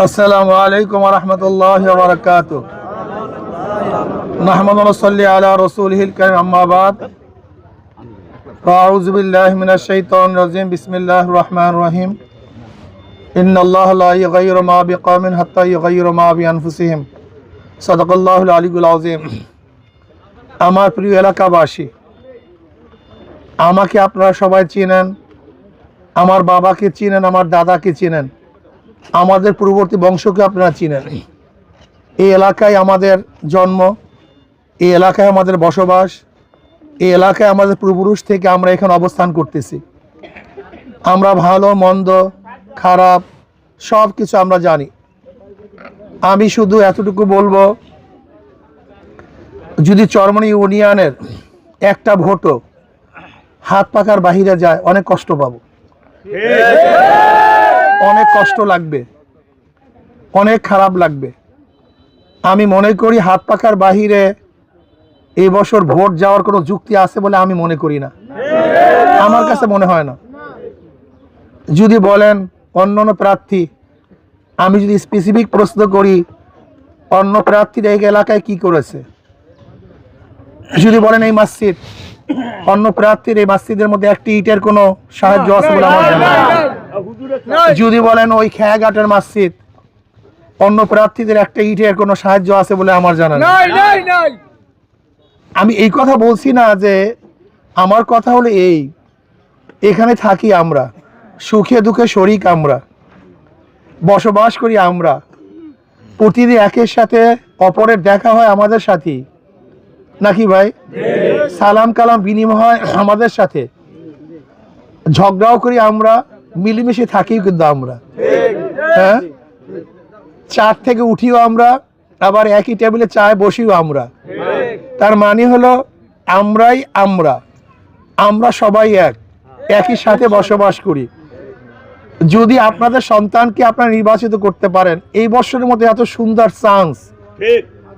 السلام عليكم ورحمة الله وبركاته نحمد ونصلي على رسوله الكريم أما بعد فأعوذ بالله من الشيطان الرجيم بسم الله الرحمن الرحيم إن الله لا يغير ما بقوم حتى يغير ما بأنفسهم صدق الله العلي العظيم আমার প্রিয় এলাকাবাসী আমাকে আপনারা সবাই চিনেন আমার বাবাকে চিনেন আমার দাদাকে চিনেন আমাদের পূর্ববর্তী বংশকে আপনারা চিনেন। এই এলাকায় আমাদের জন্ম, এই এলাকায় আমাদের বসবাস, এই এলাকায় আমাদের পূর্বপুরুষ থেকে আমরা এখানে অবস্থান করতেছি। আমরা ভালো, মন্দ, খারাপ সব কিছু আমরা জানি। আমি শুধু এতটুকু বলব, যদি চরমনি ইউনিয়নের একটা ভোটও হাত পাকার বাহিরে যায়, অনেক কষ্ট পাবো। অনেক কষ্ট লাগবে। অনেক খারাপ লাগবে। আমি মনে করি হাত পাকার বাহিরে এই বছর ভোট যাওয়ার কোনো যুক্তি আছে বলে আমি মনে করি না। আমার কাছে মনে হয় না। যদি বলেন অন্য অন্য প্রার্থী, আমি যদি স্পেসিফিক প্রশ্ন করি, অন্য প্রার্থীরা এই এলাকায় কি করেছে? যদি বলেন এই মসজিদ অন্য প্রার্থীর এই মসজিদের মধ্যে একটি ইটের কোনো সাহায্য আছে বলে আমার। যদি বলেন ওই খেয়াঘাটের মসজিদ অন্য প্রার্থীদের একটা ইটের কোনো সাহায্য আছে বলে আমার জানা নেই। আমি এই কথা বলছি না যে আমার কথা হলো এই এখানে থাকি আমরা সুখে দুঃখে শরিক আমরা বসবাস করি আমরা প্রতিদিন একের সাথে অপরের দেখা হয় আমাদের সাথেই। নাকি ভাই? সালাম কালাম বিনিময় আমাদের সাথে। ঝগড়াও করি আমরা, মিলেমিশে থাকি কিন্তু আমরা। হ্যাঁ? চার থেকে উঠিও আমরা, আবার একই টেবিলে চায় বসিও আমরা। তার মানে হলো, আমরাই আমরা। আমরা সবাই এক, একই সাথে বসবাস করি। যদি আপনাদের সন্তানকে আপনারা নির্বাচিত করতে পারেন, এই বছরের মধ্যে এত সুন্দর চান্স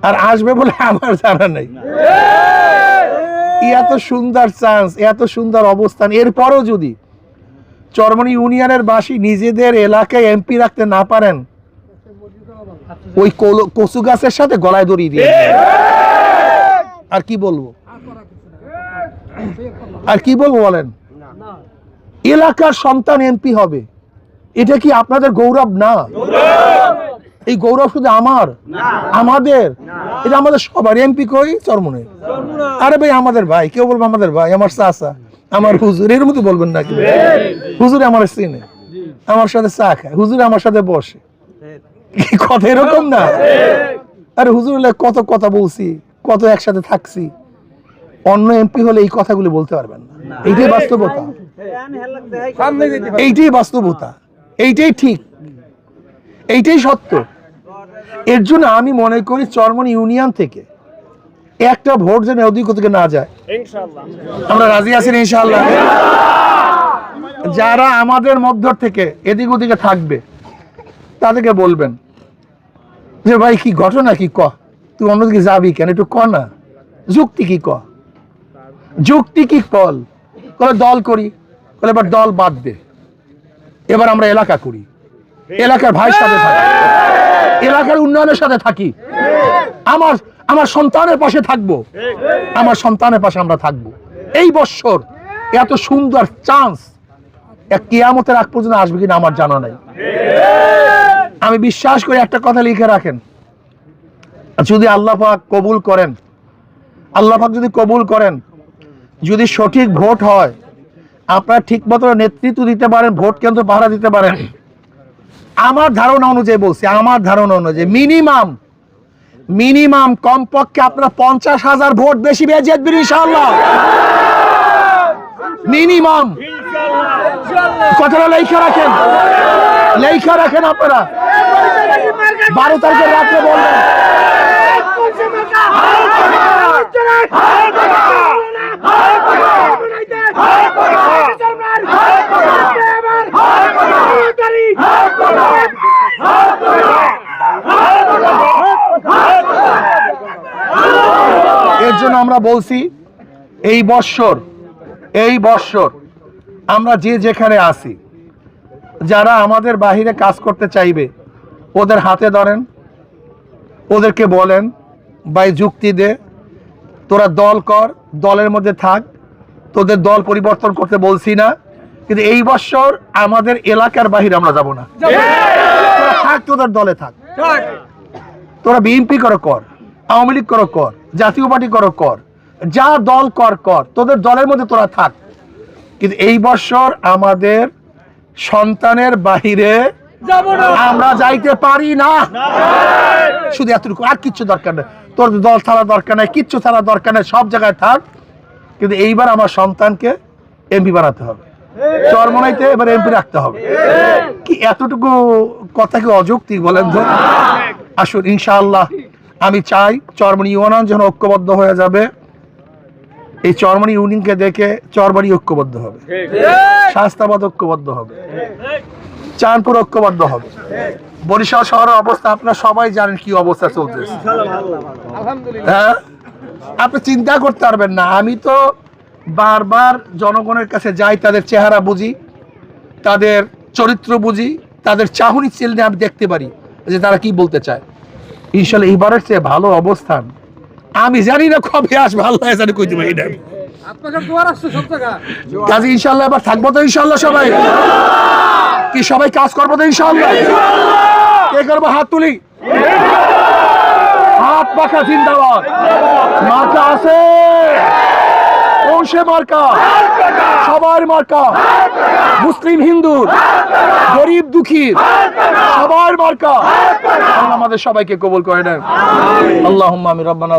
আর আসবে বলে আমার জানা নেই। এত সুন্দর চান্স এত সুন্দর অবস্থান। এরপরও যদি চরমনি ইউনিয়নের বাসী নিজেদের এলাকায় এমপি রাখতে না পারেন, ওই কচু গাছের সাথে গলায় দড়ি দিয়ে আর কি বলব? আর কি বলব বলেন? এলাকার সন্তান এমপি হবে। এটা কি আপনাদের গৌরব? না। এই গৌরব শুধু আমার? আমাদের? এটা আমাদের সবার এমপি কই? চরমনে আরে ভাই আমাদের ভাই। কেউ বলব আমাদের ভাই? আমার চাচা আমার হুজুর। এর মতো বলবেন নাকি হুজুর আমার চিনে। আমার সাথে চা খায়। হুজুর আমার সাথে বসে। কথা? এরকম না। আরে হুজুর কত কথা বলছি কত একসাথে থাকছি। অন্য এমপি হলে এই কথাগুলি বলতে পারবেন না। এইটাই বাস্তবতা। এইটাই বাস্তবতা। এইটাই ঠিক। এইটাই সত্য। এর জন্য আমি মনে করি চরমন ইউনিয়ন থেকে একটা ভোট যেন অধিক থেকে না যায়। আমরা রাজি আছি না ইনশাআল্লাহ? যারা আমাদের মধ্য থেকে এদিক ওদিকে থাকবে তাদেরকে বলবেন যে ভাই কি ঘটনা কি? ক। তুই অন্যদিকে যাবি কেন? একটু ক না। যুক্তি কি ক? যুক্তি কি কল কলে দল করি কলে এবার দল বাদ দে। এবার আমরা এলাকা করি। এলাকার ভাইয়ের সাথে থাকি এলাকার উন্নয়নের সাথে থাকি। আমার আমার সন্তানের পাশে থাকব। আমার সন্তানের পাশে আমরা থাকব। এই বৎসর এত সুন্দর চান্স এক কিয়ামতের আগ পর্যন্ত আসবে কিনা আমার জানা নাই। আমি বিশ্বাস করি একটা কথা লিখে রাখেন। যদি আল্লাহ পাক কবুল করেন, আল্লাহ পাক যদি কবুল করেন, যদি সঠিক ভোট হয়, আপনারা ঠিক মতো নেতৃত্ব দিতে পারেন, ভোট কেন্দ্র পাহারা দিতে পারেন। আমার ধারণা অনুযায়ী বলছি, আমার ধারণা অনুযায়ী মিনিমাম মিনিমাম কমপক্ষে আপনার পঞ্চাশ হাজার ভোট বেশি পেয়ে জিতবেন ইনশাআল্লাহ। মিনিমাম কথাটা লেখা রাখেন লেখা রাখেন আপনারা। বারো তারিখের রাত্রে বলবেন। আমরা বলছি এই বৎসর এই বৎসর আমরা যে যেখানে আছি যারা আমাদের বাহিরে কাজ করতে চাইবে ওদের হাতে ধরেন ওদেরকে বলেন বাই যুক্তি দে তোরা দল কর দলের মধ্যে থাক তোদের দল পরিবর্তন করতে বলছি না কিন্তু এই বছর আমাদের এলাকার বাহিরে আমরা যাব না। থাক তোদের দলে থাক। তোরা বিএনপি করো কর আওয়ামী লীগ করো কর জাতীয় পার্টি করো কর যা দল কর কর তোদের দলের মধ্যে তোরা থাক। কিন্তু এই বছর আমাদের সন্তানের বাহিরে আমরা যাইতে পারি না। শুধু এতটুকু আর কিচ্ছু দরকার নেই। তোর দল ছাড়া দরকার নেই কিচ্ছু ছাড়া দরকার নেই সব জায়গায় থাক। কিন্তু এইবার আমার সন্তানকে এমপি বানাতে হবে। চরমনাইতে এবার এমপি রাখতে হবে। কি এতটুকু কথা কি অযৌক্তিক বলেন তো? আসুন ইনশাআল্লাহ আমি চাই চরমনি ইউনিয়ন যেন ঐক্যবদ্ধ হয়ে যাবে। এই চরমনি ইউনিয়নকে দেখে চরবাড়ি ঐক্যবদ্ধ হবে। শাস্তাবাদ ঐক্যবদ্ধ হবে। চাঁদপুর ঐক্যবদ্ধ হবে। বরিশাল শহরের অবস্থা আপনারা সবাই জানেন কি অবস্থা চলতেছে। হ্যাঁ? আপনি চিন্তা করতে পারবেন না। আমি তো বারবার জনগণের কাছে যাই, তাদের চেহারা বুঝি, তাদের চরিত্র বুঝি, তাদের চাহনি চিহ্নে আমি দেখতে পারি যে তারা কি বলতে চায়। ইনশাল্লাহ এইবারের চেয়ে ভালো অবস্থান আমি জানি না কবে আসবে আল্লাহ জানি আসছে সব জায়গায় কাজে ইনশাল্লাহ এবার থাকব তো ইনশাল্লাহ সবাই। কি সবাই কাজ করব তো ইনশাল্লাহ কে করব? হাত তুলি। হাত পাখা জিন্দাবাদ। মার্কা আছে। কোন সে মার্কা। সবার মার্কা। মুসলিম হিন্দু। গরিব দুঃখী। সবার মার্কা। আমাদের সবাইকে কবুল করে নেন। আল্লাহ আমি রব্বানা